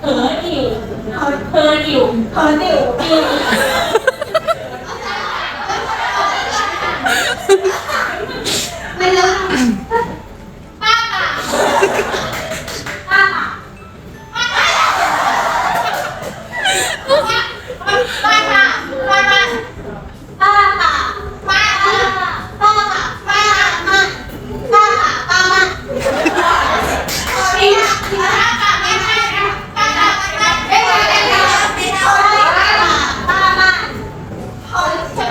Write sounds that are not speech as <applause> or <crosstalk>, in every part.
เผลอดิวเผลอดิวเผลอดิว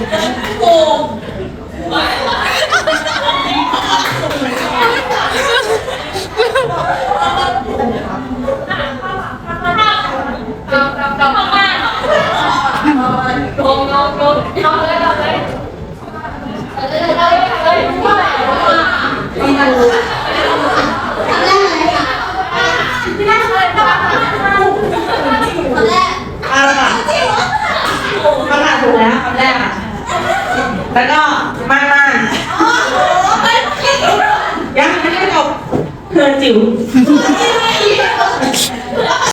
Gracias. <laughs> แล้วก็มามายังไม่จบเพื่อนจิ๋ว